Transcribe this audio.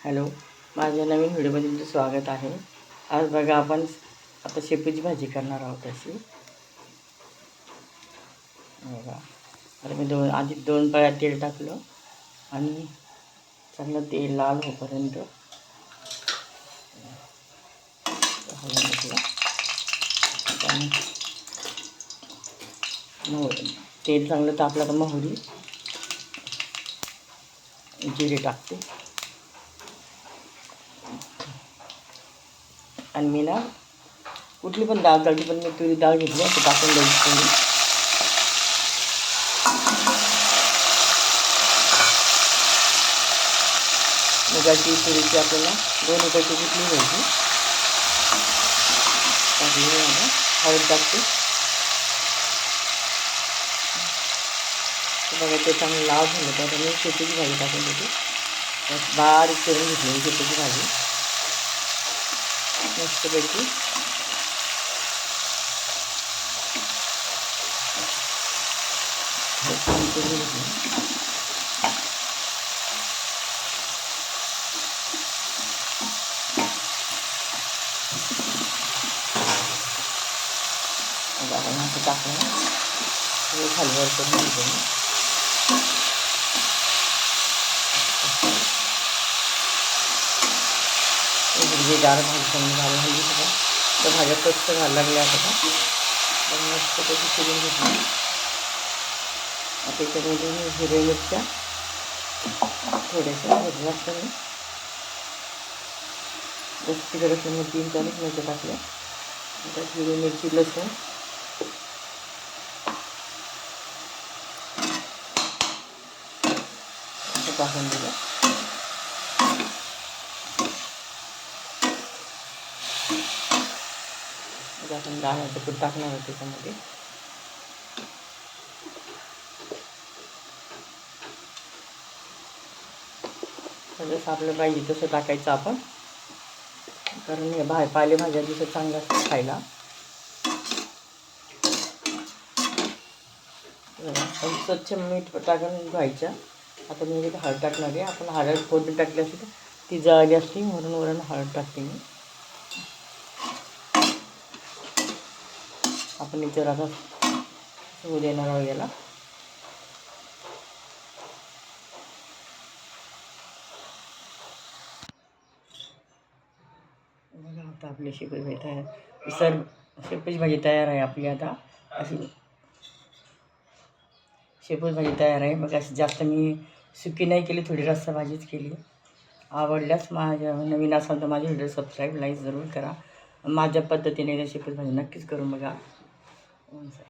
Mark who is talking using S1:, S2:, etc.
S1: Hello माझ्या नवीन व्हिडिओमध्ये तुमचं स्वागत आहे. आज बघा आपण आता शेपूची भाजी करणार आहोत अशी. बघा आता मी दोन आधी दोन पळ्या तेल टाकलं आणि चांगलं तेल लाल होईपर्यंत मोहरी तेल चांगलं तापलं तर मोहरी जिरे टाकते. आणि मी ना कुठली पण डाळ घालते पण मी तुरी डाळ घेतली ते टाकून द्यायची थोडी. मुगाची तुरीची आपल्याला दोन रुपयाची कुठली घ्यायची हळद टाकते. बघा ते चांगलं लाल झालं तर मी शेतीची भाजी टाकून देते. बारीक करून घेतली शेतीची भाजी. मस्तपैकी हे छान करून घेतलं आता आपण असं हिरवीगार भाजी चांगली घालून सगळं तर भाज्या स्वच्छ घालायला लागल्या आता तर मस्त त्याची शिरून घेतली आता त्याच्यामध्ये मी हिरव्या मिरच्या तीन चारच मिरच्या टाकल्या त्यात हिरवी मिरची लसूण टाकून आपण डाळाचं पीठ टाकणार आहे त्याच्यामध्ये. म्हणजे जसं आपलं पाहिजे तसं टाकायचं आपण. कारण हे भा पालेभाज्या जसं चांगलं असतं खायला. स्वच्छ मीठ टाकून घ्यायचं आता मी हळद टाकणार आहे. आपण हळद फोडणी टाकली असते तर ती जळली असती. म्हणून वरून हळद टाकते मी. आपण इथे आता होऊ देणार आहोत याला. बघा आता आपली शेपूची भाजी तयार. सर शेपूची भाजी तयार आहे आपली आता. अशी शेपूची भाजी तयार आहे. मग अशी जास्त मी सुकी नाही केली थोडी रस्सा भाजीच केली. आवडल्यास माझ्या नवीन असाल तर माझे व्हिडिओ सबस्क्राईब लाईक जरूर करा. माझ्या पद्धतीने शेपूची भाजी नक्कीच करून बघा. 11.